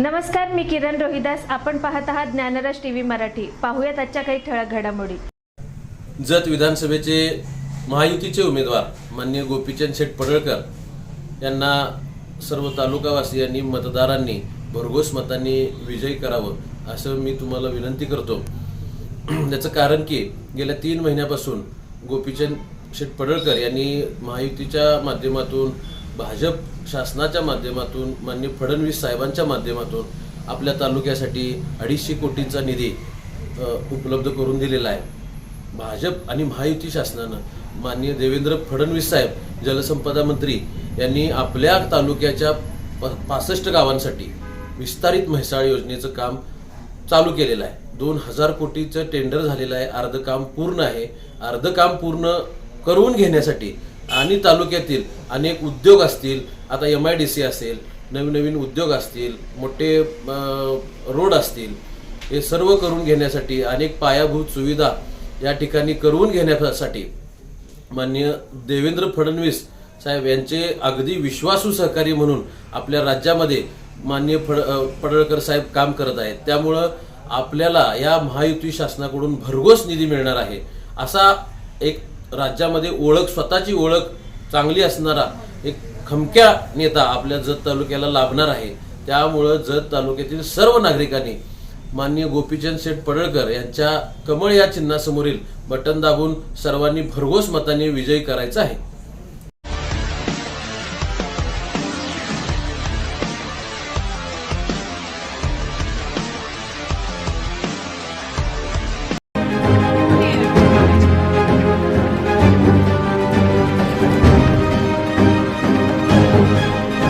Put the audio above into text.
नमस्कार मी किरण रोहिदास. आपण पाहत आहात ज्ञानरस टीव्ही मराठी. पाहूयात आजच्या काही ठळक घडामोडी. जत विधानसभेचे महायुतीचे उमेदवार माननीय गोपीचंद शेठ पडळकर यांना सर्व तालुकावासियांनी मतदारांनी भरघोस मतांनी विजयी करावं असं मी तुम्हाला विनंती करतो. याचं कारण की गेल्या तीन महिन्यापासून गोपीचंद शेठ पडळकर यांनी महायुतीच्या माध्यमातून भाजप शासनाच्या माध्यमातून माननीय फडणवीस साहेबांच्या माध्यमातून आपल्या तालुक्यासाठी अडीचशे कोटींचा निधी उपलब्ध करून दिलेला आहे. भाजप आणि महायुती शासनानं माननीय देवेंद्र फडणवीस साहेब जलसंपदा मंत्री यांनी आपल्या तालुक्याच्या प- पासष्ट गावांसाठी विस्तारित म्हैसाळ योजनेचं काम चालू केलेलं आहे. दोन हजार कोटीचं टेंडर झालेलं आहे. अर्ध काम पूर्ण आहे. अर्ध काम पूर्ण करून घेण्यासाठी आणि तालुक्यातील अनेक उद्योग असतील आता एम आय डी सी असेल नवीन नवीन उद्योग असतील मोठे रोड असतील हे सर्व करून घेण्यासाठी अनेक पायाभूत सुविधा या ठिकाणी करून घेण्यासाठी माननीय देवेंद्र फडणवीस साहेब यांचे अगदी विश्वासू सहकारी म्हणून आपल्या राज्यामध्ये माननीय फड पडळकर साहेब काम करत आहेत. त्यामुळं आपल्याला या महायुती शासनाकडून भरघोस निधी मिळणार आहे. असा एक राज्यामध्ये ओळख स्वतःची ओळख चांगली असणारा एक खमक्या नेता आपल्या जत तालुक्याला लाभणार आहे. त्यामुळं जत तालुक्यातील सर्व नागरिकांनी माननीय गोपीचंद शेठ पडळकर यांच्या कमळ या चिन्हासमोरील बटन दाबून सर्वांनी भरघोस मताने विजयी करायचा आहे.